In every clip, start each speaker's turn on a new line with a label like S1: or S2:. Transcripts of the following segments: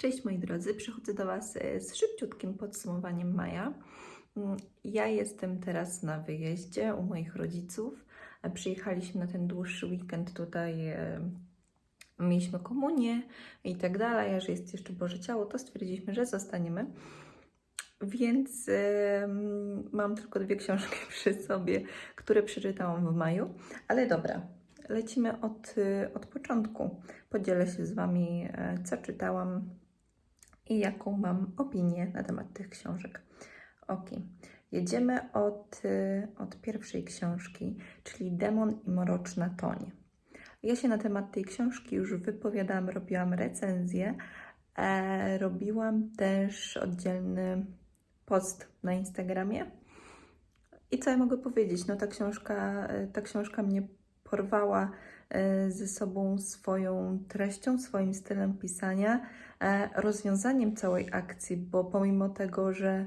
S1: Cześć moi drodzy, przychodzę do Was e, z szybciutkim podsumowaniem maja. Mm, Ja jestem teraz na wyjeździe u moich rodziców. E, Przyjechaliśmy na ten dłuższy weekend tutaj, e, mieliśmy komunię i tak dalej, a że jest jeszcze Boże Ciało, to stwierdziliśmy, że zostaniemy. Więc mam tylko dwie książki przy sobie, które przeczytałam w maju. Ale dobra, lecimy od, od początku. Podzielę się z Wami, co czytałam i jaką mam opinię na temat tych książek. Ok, jedziemy od, y, od pierwszej książki, czyli Demon i Mroczna Toń. Ja się na temat tej książki już wypowiadałam, robiłam recenzję, e, robiłam też oddzielny post na Instagramie. I co ja mogę powiedzieć? No ta książka, ta książka mnie porwała ze sobą swoją treścią, swoim stylem pisania, e, rozwiązaniem całej akcji, bo pomimo tego, że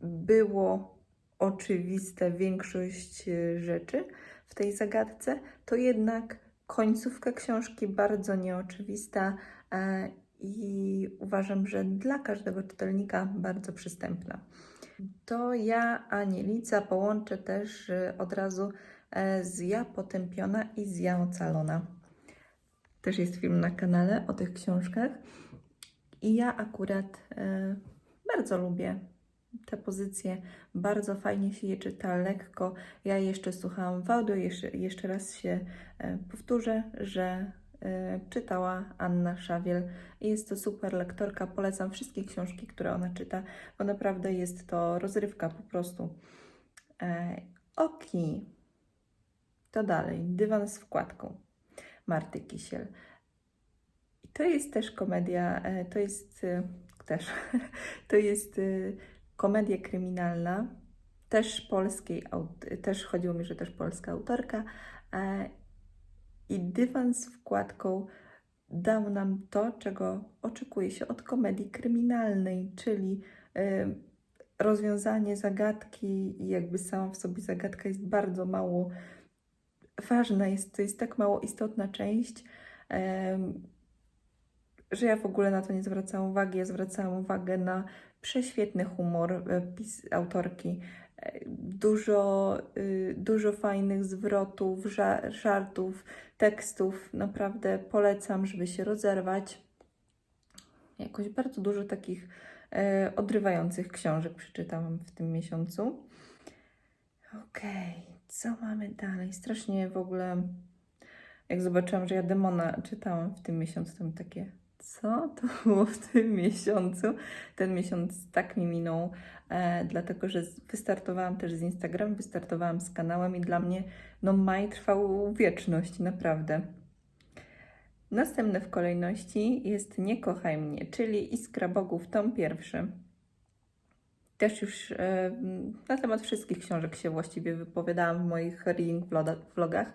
S1: było oczywiste większość e, rzeczy w tej zagadce, to jednak końcówka książki bardzo nieoczywista e, i uważam, że dla każdego czytelnika bardzo przystępna. To ja, Anielica, połączę też e, od razu e, z Ja Potępiona i z Ja Ocalona. Też jest film na kanale o tych książkach. I ja akurat e, bardzo lubię te pozycje. Bardzo fajnie się je czyta, lekko. Ja jeszcze słuchałam w audio, jeszcze, jeszcze raz się e, powtórzę, że czytała Anna Szawiel jest to super lektorka. Polecam wszystkie książki, które ona czyta, bo naprawdę jest to rozrywka po prostu. Oki. To dalej. Dywan z wkładką. Marty Kisiel. I to jest też komedia, e, to jest e, też, to jest e, komedia kryminalna, też polskiej, też chodziło mi, że też polska autorka. I dywan z wkładką dał nam to, czego oczekuje się od komedii kryminalnej, czyli rozwiązanie zagadki i jakby sama w sobie zagadka jest bardzo mało ważna, jest, to jest tak mało istotna część, że ja w ogóle na to nie zwracałam uwagi. Ja zwracałam uwagę na prześwietny humor e, autorki. E, Dużo, y, dużo fajnych zwrotów, ża- żartów, tekstów. Naprawdę polecam, żeby się rozerwać. Jakoś bardzo dużo takich e, odrywających książek przeczytałam w tym miesiącu. Okej, co mamy dalej? Strasznie w ogóle, jak zobaczyłam, że ja Demona czytałam w tym miesiącu, to mi takie, co to było w tym miesiącu? Ten miesiąc tak mi minął, e, dlatego że wystartowałam też z Instagram, wystartowałam z kanałem i dla mnie, no maj trwał wieczność, naprawdę. Następne w kolejności jest Nie kochaj mnie, czyli Iskra Bogów, tom pierwszy. Też już e, na temat wszystkich książek się właściwie wypowiadałam w moich reading vlogach.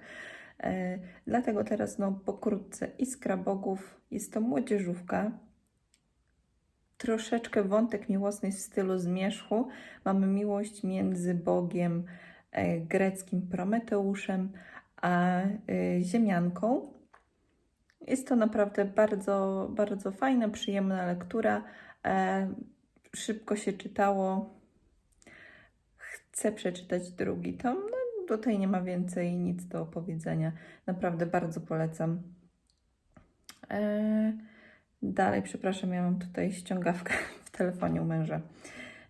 S1: E, dlatego teraz no pokrótce Iskra Bogów jest to młodzieżówka. Troszeczkę wątek miłosny w stylu zmierzchu. Mamy miłość między Bogiem e, greckim Prometeuszem a ziemianką. Jest to naprawdę bardzo, bardzo fajna, przyjemna lektura. E, szybko się czytało. Chcę przeczytać drugi tom. No, tutaj nie ma więcej nic do opowiedzenia. Naprawdę bardzo polecam. E, dalej, przepraszam, ja mam tutaj ściągawkę w telefonie u męża.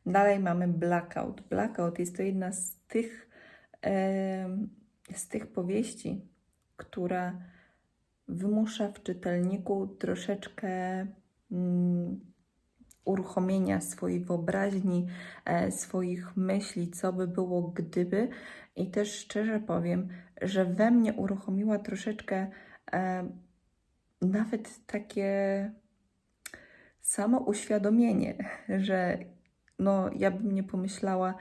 S1: Dalej mamy Blackout. Blackout jest to jedna z tych, em, z tych powieści, która wymusza w czytelniku troszeczkę mm, uruchomienia swojej wyobraźni, e, swoich myśli, co by było gdyby. I też szczerze powiem, że we mnie uruchomiła troszeczkę e, nawet takie samo uświadomienie, że no, ja bym nie pomyślała,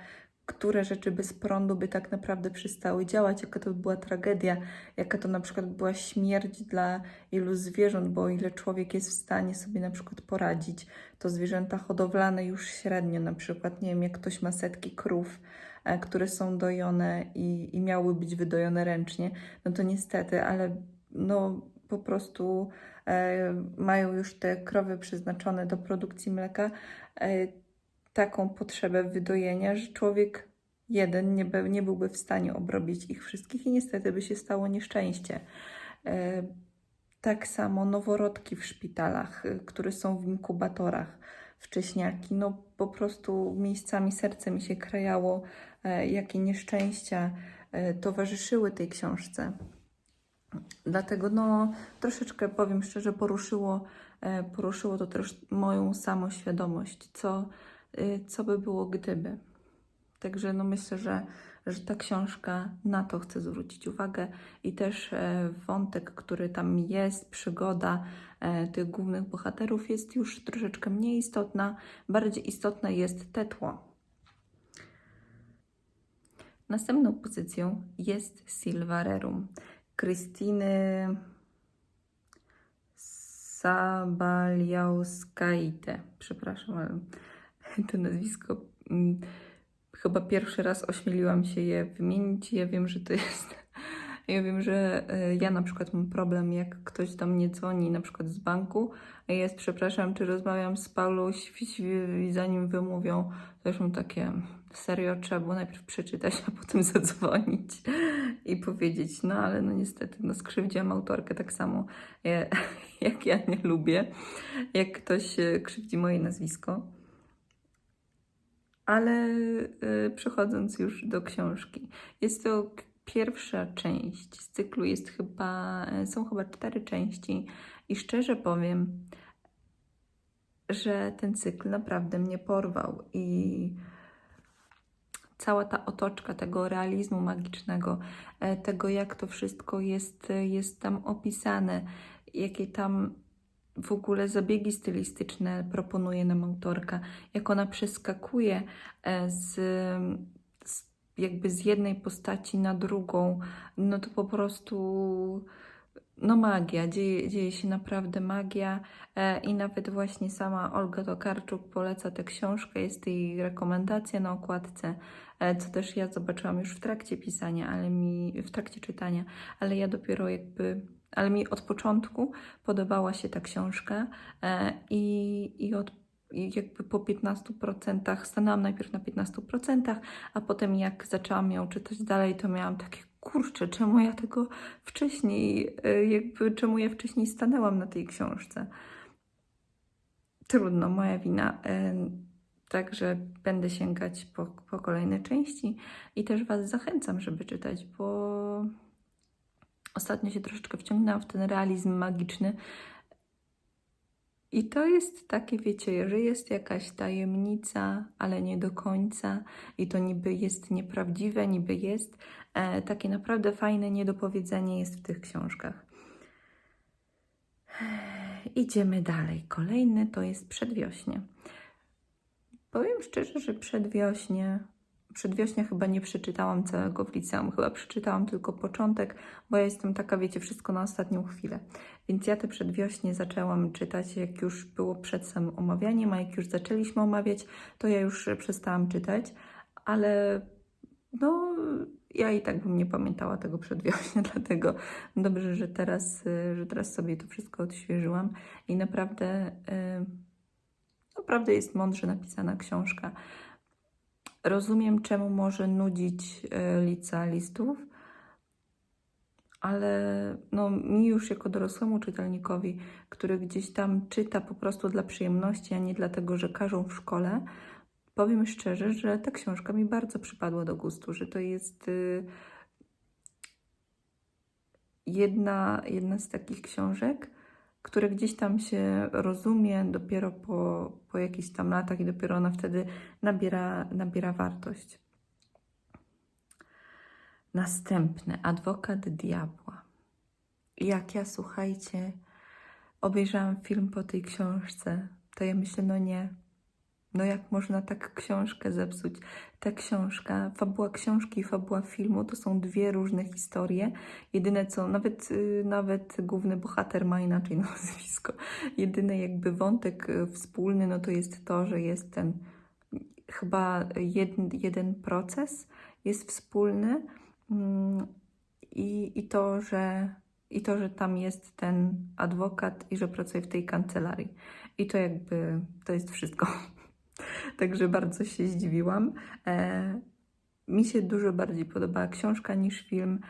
S1: które rzeczy bez prądu by tak naprawdę przestały działać, jaka to by była tragedia, jaka to na przykład była śmierć dla ilu zwierząt, bo o ile człowiek jest w stanie sobie na przykład poradzić, to zwierzęta hodowlane już średnio, na przykład, nie wiem, jak ktoś ma setki krów, e, które są dojone i, i miały być wydojone ręcznie, no to niestety, ale no po prostu e, mają już te krowy przeznaczone do produkcji mleka, e, taką potrzebę wydojenia, że człowiek jeden nie, by, nie byłby w stanie obrobić ich wszystkich i niestety by się stało nieszczęście. E, tak samo noworodki w szpitalach, y, które są w inkubatorach, wcześniaki, no po prostu miejscami serce mi się krajało, e, jakie nieszczęścia e, towarzyszyły tej książce. Dlatego no troszeczkę powiem szczerze, poruszyło, e, poruszyło to też moją samoświadomość, co, co by było gdyby. Także no myślę, że, że ta książka na to chce zwrócić uwagę i też e, wątek, który tam jest, przygoda e, tych głównych bohaterów jest już troszeczkę mniej istotna. Bardziej istotne jest te tło. Następną pozycją jest Silvarerum Krystyny Sabaliauskaite. Przepraszam, ale to nazwisko mm, chyba pierwszy raz ośmieliłam się je wymienić. Ja wiem, że to jest. Ja wiem, że e, ja na przykład mam problem, jak ktoś do mnie dzwoni, na przykład z banku, a jest, przepraszam, czy rozmawiam z Paulą i zanim wymówią, to już mam takie, serio, trzeba było najpierw przeczytać, a potem zadzwonić i powiedzieć, no ale no niestety, no skrzywdziłam autorkę tak samo, ja, jak ja nie lubię, jak ktoś e, krzywdzi moje nazwisko. Ale y, przechodząc już do książki, jest to pierwsza część z cyklu, jest chyba, e, są chyba cztery części i szczerze powiem, że ten cykl naprawdę mnie porwał i cała ta otoczka tego realizmu magicznego, e, tego jak to wszystko jest, jest tam opisane, jakie tam w ogóle zabiegi stylistyczne proponuje nam autorka, jak ona przeskakuje e, z, z jakby z jednej postaci na drugą, no to po prostu no magia, dzieje, dzieje się naprawdę magia e, i nawet właśnie sama Olga Tokarczuk poleca tę książkę, jest jej rekomendacja na okładce, e, co też ja zobaczyłam już w trakcie pisania, ale mi, w trakcie czytania, ale ja dopiero jakby, ale mi od początku podobała się ta książka e, i, i od i jakby po 15% stanęłam najpierw na 15%, a potem jak zaczęłam ją czytać dalej, to miałam takie kurczę, czemu ja tego wcześniej, y, jakby czemu ja wcześniej stanęłam na tej książce. Trudno, moja wina. y, Także będę sięgać po, po kolejne części i też Was zachęcam, żeby czytać, bo ostatnio się troszeczkę wciągnęłam w ten realizm magiczny. I to jest takie, wiecie, że jest jakaś tajemnica, ale nie do końca, i to niby jest nieprawdziwe, niby jest. E, takie naprawdę fajne niedopowiedzenie jest w tych książkach. Idziemy dalej. Kolejny to jest przedwiośnie. Powiem szczerze, że przedwiośnie, przedwiośnie chyba nie przeczytałam całego w liceum, chyba przeczytałam tylko początek, bo ja jestem taka, wiecie, wszystko na ostatnią chwilę. Więc ja te przedwiośnie zaczęłam czytać, jak już było przed samym omawianiem, a jak już zaczęliśmy omawiać, to ja już przestałam czytać, ale no, ja i tak bym nie pamiętała tego przedwiośnia, dlatego dobrze, że teraz, że teraz sobie to wszystko odświeżyłam i naprawdę, naprawdę jest mądrze napisana książka. Rozumiem, czemu może nudzić y, licealistów, ale no, mi już jako dorosłemu czytelnikowi, który gdzieś tam czyta po prostu dla przyjemności, a nie dlatego, że każą w szkole, powiem szczerze, że ta książka mi bardzo przypadła do gustu, że to jest y, jedna, jedna z takich książek, które gdzieś tam się rozumie dopiero po, po jakichś tam latach i dopiero ona wtedy nabiera, nabiera wartość. Następny, Adwokat Diabła. Jak ja, słuchajcie, obejrzałam film po tej książce, to ja myślę, no nie, no jak można tak książkę zepsuć? Ta książka, fabuła książki i fabuła filmu to są dwie różne historie. Jedyne co, nawet, y, nawet główny bohater ma inaczej nazwisko. Jedyny jakby wątek y, wspólny, no to jest to, że jest ten chyba jeden, jeden proces jest wspólny mm, i, i to, że i to, że tam jest ten adwokat i że pracuje w tej kancelarii. I to jakby to jest wszystko. Także bardzo się zdziwiłam. E, mi się dużo bardziej podobała książka niż film.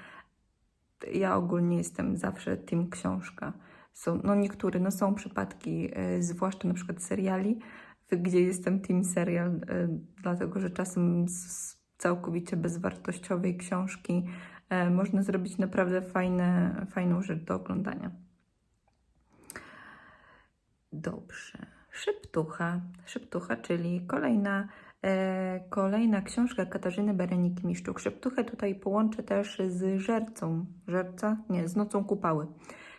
S1: Ja ogólnie jestem zawsze team książka. Są, no niektóre, no są przypadki, e, zwłaszcza na przykład seriali, gdzie jestem team serial, e, dlatego że czasem z całkowicie bezwartościowej książki można zrobić naprawdę fajne, fajną rzecz do oglądania. Dobrze. Szeptucha. Szeptucha, czyli kolejna, e, kolejna książka Katarzyny Bereniki Miszczuk. Szeptuchę tutaj połączę też z Żercą. Żerca? Nie, z Nocą Kupały,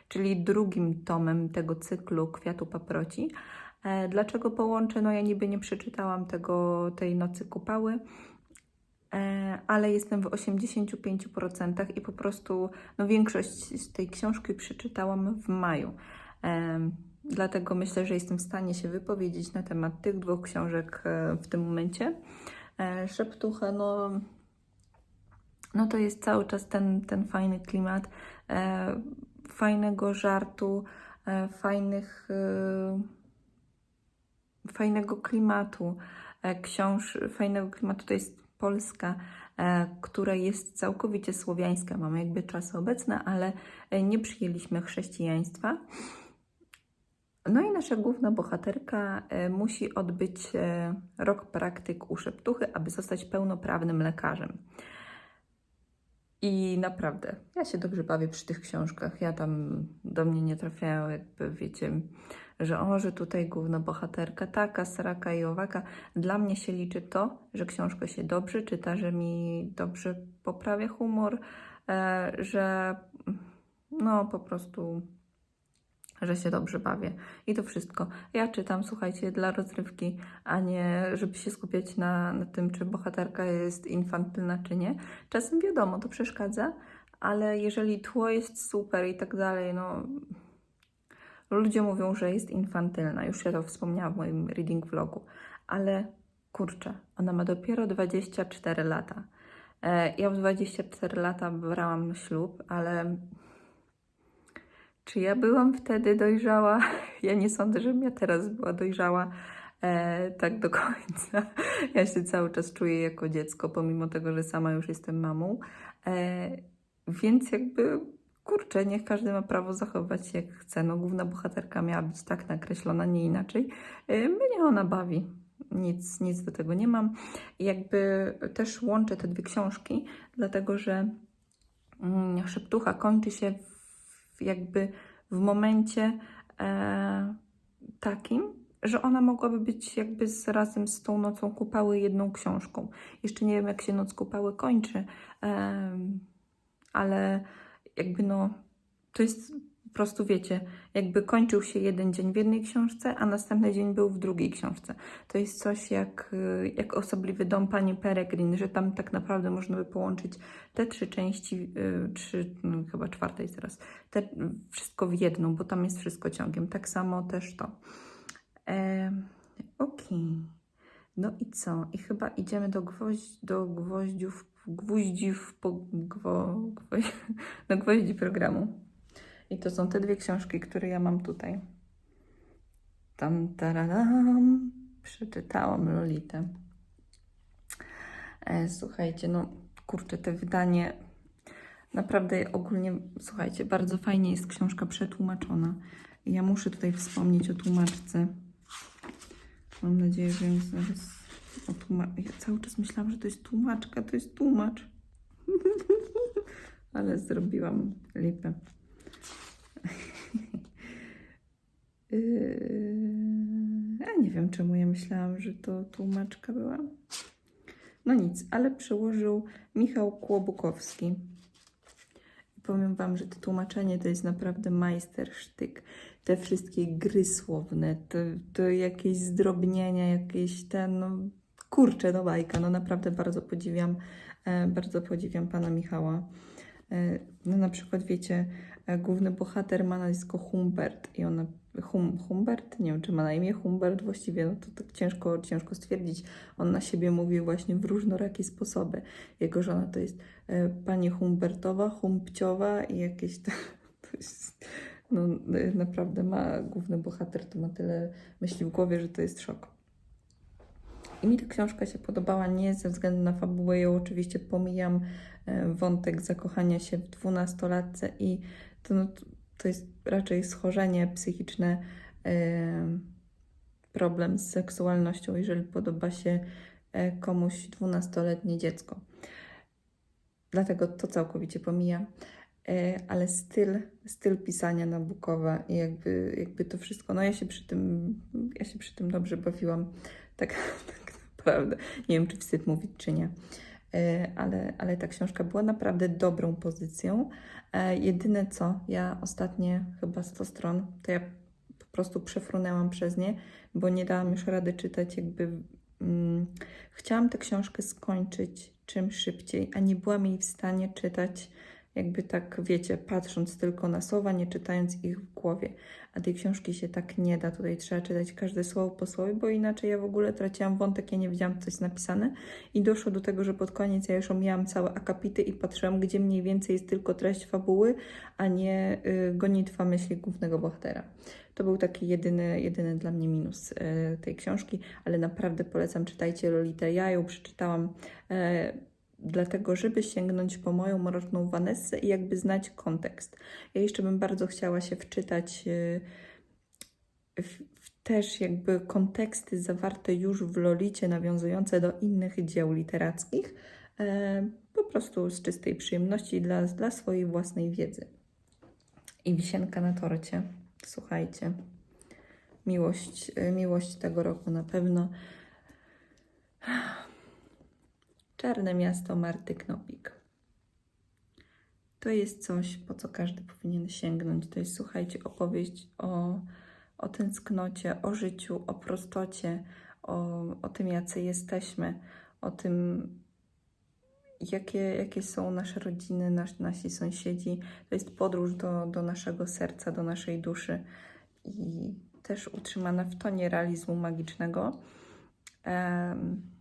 S1: czyli drugim tomem tego cyklu Kwiatu Paproci. E, dlaczego połączę? No ja niby nie przeczytałam tego, tej Nocy Kupały, e, ale jestem w 85% i po prostu no, większość z tej książki przeczytałam w maju. Dlatego myślę, że jestem w stanie się wypowiedzieć na temat tych dwóch książek e, w tym momencie. E, Szeptucha, no, no to jest cały czas ten, ten fajny klimat, e, fajnego żartu, fajnych, fajnego klimatu, książ, fajnego klimatu. To jest Polska, która jest całkowicie słowiańska. Mamy jakby czasy obecne, ale nie przyjęliśmy chrześcijaństwa. No i nasza główna bohaterka e, musi odbyć e, rok praktyk u szeptuchy, aby zostać pełnoprawnym lekarzem. I naprawdę, ja się dobrze bawię przy tych książkach. Ja tam do mnie nie trafiają, jakby wiecie, że o, że tutaj główna bohaterka taka, sraka i owaka. Dla mnie się liczy to, że książka się dobrze czyta, że mi dobrze poprawia humor, e, że no po prostu że się dobrze bawię. I to wszystko. Ja czytam, słuchajcie, dla rozrywki, a nie żeby się skupiać na, na tym, czy bohaterka jest infantylna, czy nie. Czasem wiadomo, to przeszkadza, ale jeżeli tło jest super i tak dalej, no. Ludzie mówią, że jest infantylna. Już ja to wspomniałam w moim reading vlogu, ale kurczę, ona ma dopiero 24 lata. E, Ja w 24 lata brałam ślub, ale czy ja byłam wtedy dojrzała? Ja nie sądzę, żebym ja teraz była dojrzała e, tak do końca. Ja się cały czas czuję jako dziecko, pomimo tego, że sama już jestem mamą. E, więc jakby, kurczę, niech każdy ma prawo zachować się jak chce. No, główna bohaterka miała być tak nakreślona, nie inaczej. E, mnie ona bawi. Nic, nic do tego nie mam. Jakby też łączę te dwie książki, dlatego że mm, Szeptucha kończy się w, jakby w momencie e, takim, że ona mogłaby być jakby z, razem z tą Nocą Kupały jedną książką. Jeszcze nie wiem, jak się Noc Kupały kończy, em, ale jakby no, to jest po prostu, wiecie, jakby kończył się jeden dzień w jednej książce, a następny dzień był w drugiej książce. To jest coś jak, y, jak osobliwy dom pani Peregrin, że tam tak naprawdę można by połączyć te trzy części, y, trzy, no, chyba czwartej teraz, te, wszystko w jedną, bo tam jest wszystko ciągiem. Tak samo też to. E, Okej. No i co? I chyba idziemy do, gwoźdź, do gwoździów, gwóździów, po, gwo, do gwoździ programu. I to są te dwie książki, które ja mam tutaj. Tam, tararam. Przeczytałam Lolitę. E, słuchajcie, no kurczę, te wydanie naprawdę ogólnie, słuchajcie, bardzo fajnie jest książka przetłumaczona. Ja muszę tutaj wspomnieć o tłumaczce. Mam nadzieję, że ją zaraz otłuma... Ja cały czas myślałam, że to jest tłumaczka, to jest tłumacz. Ale zrobiłam lipę. Yy, Ja nie wiem, czemu ja myślałam, że to tłumaczka była. No nic, ale przełożył Michał Kłobukowski. Powiem Wam, że to tłumaczenie to jest naprawdę majstersztyk. Te wszystkie gry słowne, to jakieś zdrobnienia, jakieś ten, no kurczę, no bajka, no naprawdę bardzo podziwiam, e, bardzo podziwiam Pana Michała. E, no na przykład wiecie, główny bohater ma nazwisko Humbert i ona hum, Humbert, nie wiem czy ma na imię Humbert właściwie, no to tak ciężko, ciężko stwierdzić. On na siebie mówi właśnie w różnorakie sposoby. Jego żona to jest e, pani Humbertowa, Humpciowa i jakieś to, jest, no y, naprawdę ma, główny bohater to ma tyle myśli w głowie, że to jest szok. I mi ta książka się podobała nie ze względu na fabułę, ją oczywiście pomijam e, wątek zakochania się w dwunastolatce i to, no, to- jest raczej schorzenie psychiczne, problem z seksualnością, jeżeli podoba się e, komuś dwunastoletnie dziecko. Dlatego to całkowicie pomija. E, Ale styl, styl pisania Nabukowa i jakby, jakby to wszystko, no ja się przy tym, ja się przy tym dobrze bawiłam, tak, tak naprawdę. Nie wiem, czy wstyd mówić, czy nie. E, Ale, ale ta książka była naprawdę dobrą pozycją. E, Jedyne co, ja ostatnie chyba 100 stron, to ja po prostu przefrunęłam przez nie, bo nie dałam już rady czytać jakby... Mm, chciałam tę książkę skończyć czym szybciej, a nie byłam jej w stanie czytać jakby tak, wiecie, patrząc tylko na słowa, nie czytając ich w głowie. A tej książki się tak nie da. Tutaj trzeba czytać każde słowo po słowie, bo inaczej ja w ogóle traciłam wątek, ja nie wiedziałam, co jest napisane. I doszło do tego, że pod koniec ja już omijałam całe akapity i patrzyłam, gdzie mniej więcej jest tylko treść fabuły, a nie y, gonitwa myśli głównego bohatera. To był taki jedyny, jedyny dla mnie minus y, tej książki, ale naprawdę polecam, czytajcie Lolitę. Ja ją przeczytałam e, dlatego, żeby sięgnąć po moją mroczną Vanessę i jakby znać kontekst. Ja jeszcze bym bardzo chciała się wczytać y, w, w też jakby konteksty zawarte już w Lolicie, nawiązujące do innych dzieł literackich, e, po prostu z czystej przyjemności dla, dla swojej własnej wiedzy. I wisienka na torcie. Słuchajcie, miłość, y, miłość tego roku na pewno. Czarne miasto Marty Knopik. To jest coś, po co każdy powinien sięgnąć. To jest, słuchajcie, opowieść o, o tęsknocie, o życiu, o prostocie, o, o tym, jacy jesteśmy, o tym, jakie, jakie są nasze rodziny, nas, nasi sąsiedzi. To jest podróż do, do naszego serca, do naszej duszy i też utrzymana w tonie realizmu magicznego. Em,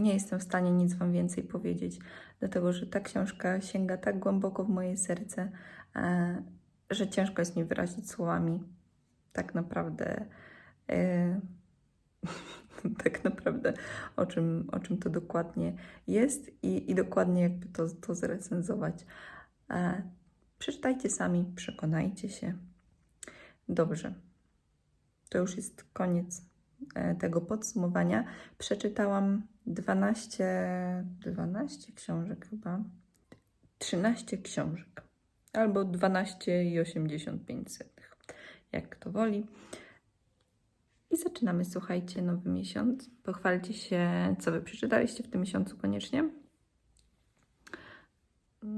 S1: nie jestem w stanie nic Wam więcej powiedzieć, dlatego że ta książka sięga tak głęboko w moje serce, e, że ciężko jest mi wyrazić słowami. Tak naprawdę, e, tak naprawdę o czym, o czym to dokładnie jest i, i dokładnie jakby to, to zrecenzować. E, przeczytajcie sami, przekonajcie się. Dobrze. To już jest koniec tego podsumowania. Przeczytałam 12, 12 książek chyba. 13 książek. Albo 12,85, jak kto woli. I zaczynamy, słuchajcie, nowy miesiąc. Pochwalcie się, co Wy przeczytaliście w tym miesiącu koniecznie.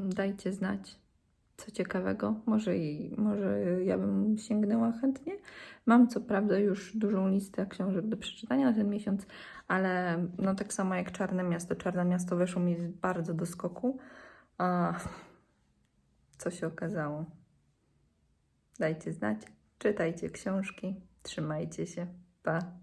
S1: Dajcie znać, co ciekawego. Może, i, może ja bym sięgnęła chętnie. Mam co prawda już dużą listę książek do przeczytania na ten miesiąc, ale no tak samo jak Czarne Miasto. Czarne Miasto weszło mi bardzo do skoku. A co się okazało? Dajcie znać, czytajcie książki, trzymajcie się. Pa!